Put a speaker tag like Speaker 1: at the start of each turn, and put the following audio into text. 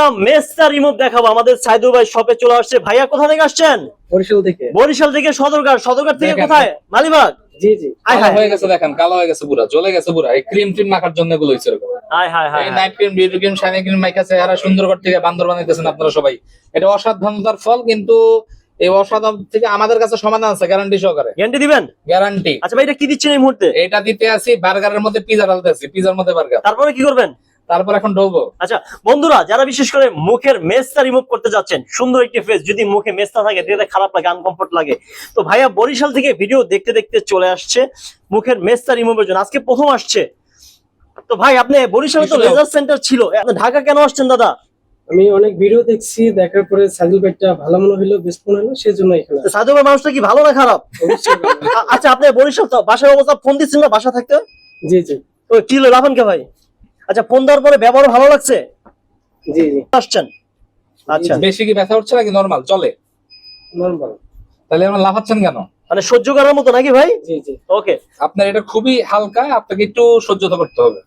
Speaker 1: আমরা মেসটা রিমুভ দেখাবো। আমাদের সাইদুর ভাই শপে চলে আসছে। ভাইয়া কোথা থেকে আসছেন?
Speaker 2: বরিশাল থেকে।
Speaker 1: বরিশাল থেকে সদরঘাট। সদরঘাট থেকে কোথায়? মালিবাগ?
Speaker 2: জি জি।
Speaker 1: আয়
Speaker 3: কালো
Speaker 1: হায়।
Speaker 3: গেছে দেখেন কালো হয়ে গেছে পুরা জ্বলে গেছে পুরা। এই ক্রিম ট্রিম মাখার জন্য এগুলো হয়েছে এরকম।
Speaker 1: আয়
Speaker 3: এই night cream beauty cream shiny cream মাইকা চেহারা সুন্দরগড় থেকে বান্দর বানাইতেছেন আপনারা সবাই। এটা অসাধারণতার ফল কিন্তু এই অসাধারণ থেকে আমাদের কাছে সমাধান আছে গ্যারান্টি সহকারে।
Speaker 1: গ্যারান্টি দিবেন?
Speaker 3: গ্যারান্টি
Speaker 1: আচ্ছা ভাই এটা কি দিচ্ছেন এই মুহূর্তে?
Speaker 3: এটা দিতে আছি বার্গারের মধ্যে পিজা ঢালতে আছি পিজার মধ্যে বার্গার
Speaker 1: তারপরে কি করবেন?
Speaker 3: তারপর এখন ঢোকবো
Speaker 1: আচ্ছা বন্ধুরা যারা বিশেষ করে মুখের মেসটা রিমুভ করতে যাচ্ছেন সুন্দর একটি ফেস যদি মুখে মেসটা থাকে দেখতে খারাপ লাগে আনকমফোর্ট লাগে। তো ভাইয়া বরিশাল থেকে ভিডিও দেখতে দেখতে চলে আসছে মুখের মেসটা রিমুভের জন্য। আজকে প্রথম আসছে। তো ভাই আপনি বরিশালে তো লেজার সেন্টার ছিল। আপনি ঢাকা কেন আসছেন দাদা?
Speaker 2: আমি অনেক ভিডিও দেখছি দেখার পরে সাইকেল ব্যাগটা ভালো মনে হলো বেস্ট মনে হলো সেই জন্য এখানে
Speaker 1: তো সাধু ভাই মানুষটা কি ভালো না খারাপ? আচ্ছা আপনি বরিশাল তো বাসায় অবস্থা ফোন দিচ্ছেন না বাসা থাকতে?
Speaker 2: জি জি।
Speaker 1: তো কি হলো লাফান কে ভাই? আচ্ছা ফোন দেওয়ার পরে ব্যবহার ভালো লাগছে?
Speaker 2: জি জি।
Speaker 1: আসছেন? আচ্ছা।
Speaker 3: বেশি কি ব্যথা হচ্ছে নাকি নর্মাল চলে?
Speaker 2: নর্মাল
Speaker 3: তাহলে আমরা লাফাচ্ছেন কেন?
Speaker 1: মানে সহ্য করার মতো নাকি ভাই?
Speaker 2: জি জি।
Speaker 1: ওকে
Speaker 3: আপনার এটা খুবই হালকা আপনাকে একটু সহ্য করতে হবে।